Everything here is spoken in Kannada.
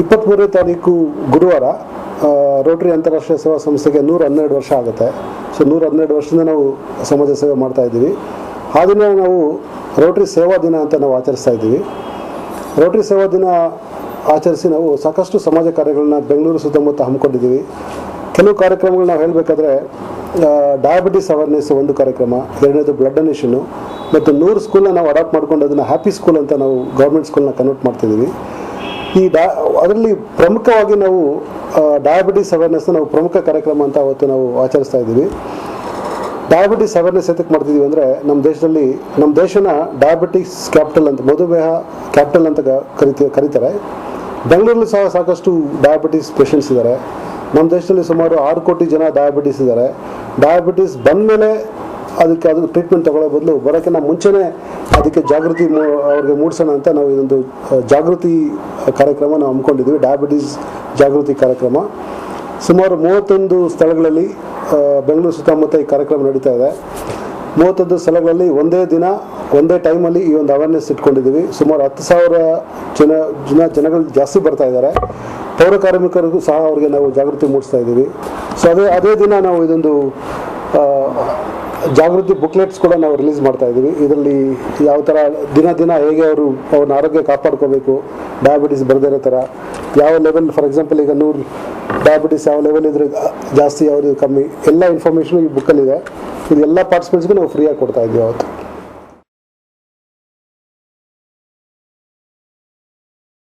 ಇಪ್ಪತ್ತ್ಮೂರನೇ ತಾರೀಕು ಗುರುವಾರ ರೋಟರಿ ಅಂತಾರಾಷ್ಟ್ರೀಯ ಸೇವಾ ಸಂಸ್ಥೆಗೆ ನೂರ ಹನ್ನೆರಡು ವರ್ಷ ಆಗುತ್ತೆ. ಸೊ ನೂರ ಹನ್ನೆರಡು ವರ್ಷದಿಂದ ನಾವು ಸಮಾಜ ಸೇವೆ ಮಾಡ್ತಾ ಇದ್ದೀವಿ. ಆ ದಿನ ನಾವು ರೋಟರಿ ಸೇವಾ ದಿನ ಅಂತ ನಾವು ಆಚರಿಸ್ತಾ ಇದ್ದೀವಿ. ರೋಟರಿ ಸೇವಾ ದಿನ ಆಚರಿಸಿ ನಾವು ಸಾಕಷ್ಟು ಸಮಾಜ ಕಾರ್ಯಗಳನ್ನ ಬೆಂಗಳೂರು ಸುತ್ತಮುತ್ತ ಹಮ್ಮಿಕೊಂಡಿದ್ದೀವಿ. ಕೆಲವು ಕಾರ್ಯಕ್ರಮಗಳು ನಾವು ಹೇಳಬೇಕಾದ್ರೆ ಡಯಾಬಿಟಿಸ್ ಅವೇರ್ನೆಸ್ ಒಂದು ಕಾರ್ಯಕ್ರಮ, ಎರಡನೇದು ಬ್ಲಡ್ ಡೊನೇಷನ್ನು ಮತ್ತು ನೂರು ಸ್ಕೂಲ್ನ ನಾವು ಅಡಾಪ್ಟ್ ಮಾಡ್ಕೊಂಡು ಅದನ್ನು ಹ್ಯಾಪಿ ಸ್ಕೂಲ್ ಅಂತ ನಾವು ಗೌರ್ಮೆಂಟ್ ಸ್ಕೂಲ್ನ ಕನ್ವರ್ಟ್ ಮಾಡ್ತಿದ್ದೀವಿ. ಈ ಡಾ, ಅದರಲ್ಲಿ ಪ್ರಮುಖವಾಗಿ ನಾವು ಡಯಾಬಿಟಿಸ್ ಅವೇರ್ನೆಸ್ನ ನಾವು ಪ್ರಮುಖ ಕಾರ್ಯಕ್ರಮ ಅಂತ ಅವತ್ತು ನಾವು ಆಚರಿಸ್ತಾ ಇದ್ದೀವಿ. ಡಯಾಬಿಟಿಸ್ ಅವೇರ್ನೆಸ್ ಎದಕ್ಕೆ ಮಾಡ್ತಿದ್ದೀವಿ ಅಂದರೆ ನಮ್ಮ ದೇಶದಲ್ಲಿ ನಮ್ಮ ದೇಶನ ಡಯಾಬಿಟಿಸ್ ಕ್ಯಾಪಿಟಲ್ ಅಂತ, ಮಧುಮೇಹ ಕ್ಯಾಪಿಟಲ್ ಅಂತ ಕರಿತ ಕರಿತಿ, ಕರೀತಾರೆ. ಬೆಂಗಳೂರಲ್ಲಿ ಸಹ ಸಾಕಷ್ಟು ಡಯಾಬಿಟಿಸ್ ಪೇಷಂಟ್ಸ್ ಇದ್ದಾರೆ. ನಮ್ಮ ದೇಶದಲ್ಲಿ ಸುಮಾರು ಆರು ಕೋಟಿ ಜನ ಡಯಾಬಿಟಿಸ್ ಇದ್ದಾರೆ. ಡಯಾಬಿಟಿಸ್ ಬಂದಮೇಲೆ ಅದಕ್ಕೆ ಅದು ಟ್ರೀಟ್ಮೆಂಟ್ ತಗೊಳ್ಳೋ ಬದಲು ಬರೋಕ್ಕಿಂತ ಮುಂಚೆನೇ ಅದಕ್ಕೆ ಜಾಗೃತಿ ಅವ್ರಿಗೆ ಮೂಡಿಸೋಣ ಅಂತ ನಾವು ಇದೊಂದು ಜಾಗೃತಿ ಕಾರ್ಯಕ್ರಮ ನಾವು ಹಮ್ಮಿಕೊಂಡಿದ್ದೀವಿ. ಡಯಾಬಿಟೀಸ್ ಜಾಗೃತಿ ಕಾರ್ಯಕ್ರಮ. ಸುಮಾರು ಮೂವತ್ತೊಂದು ಸ್ಥಳಗಳಲ್ಲಿ ಬೆಂಗಳೂರು ಸುತ್ತಮುತ್ತ ಈ ಕಾರ್ಯಕ್ರಮ ನಡೀತಾ ಇದೆ. ಮೂವತ್ತೊಂದು ಸ್ಥಳಗಳಲ್ಲಿ ಒಂದೇ ದಿನ, ಒಂದೇ ಟೈಮಲ್ಲಿ ಈ ಒಂದು ಅವೇರ್ನೆಸ್ ಇಟ್ಕೊಂಡಿದ್ದೀವಿ. ಸುಮಾರು ಹತ್ತು ಸಾವಿರ ಜನ ಜನ, ಜನಗಳು ಜಾಸ್ತಿ ಬರ್ತಾ ಇದ್ದಾರೆ. ಪೌರ ಕಾರ್ಮಿಕರಿಗೂ ಸಹ ಅವರಿಗೆ ನಾವು ಜಾಗೃತಿ ಮೂಡಿಸ್ತಾ ಇದ್ದೀವಿ. ಸೊ ಅದೇ ಅದೇ ದಿನ ನಾವು ಇದೊಂದು ಜಾಗೃತಿ ಬುಕ್ಲೆಟ್ಸ್ ಕೂಡ ನಾವು ರಿಲೀಸ್ ಮಾಡ್ತಾ ಇದ್ದೀವಿ. ಇದರಲ್ಲಿ ಯಾವ ಥರ ದಿನ ದಿನ ಹೇಗೆ ಅವರು ಅವ್ರನ್ನ ಆರೋಗ್ಯ ಕಾಪಾಡ್ಕೋಬೇಕು ಡಯಾಬಿಟಿಸ್ ಇರೋ ಥರ ಯಾವ ಲೆವೆಲ್ ಫಾರ್ ಎಕ್ಸಾಂಪಲ್ ಈಗ ನೂರು ಡಯಾಬಿಟಿಸ್ ಯಾವ ಲೆವೆಲ್ ಇದ್ರೆ ಜಾಸ್ತಿ ಯಾವುದು ಕಮ್ಮಿ, ಎಲ್ಲ ಇನ್ಫಾರ್ಮೇಷನು ಈ ಬುಕ್ಕಲ್ಲಿದೆ ಇದು ಎಲ್ಲ ಪಾರ್ಟಿಸಿಪೆಂಟ್ಸ್ಗೂ ನಾವು ಫ್ರೀಯಾಗಿ ಕೊಡ್ತಾ ಇದ್ದೀವಿ ಅವತ್ತು.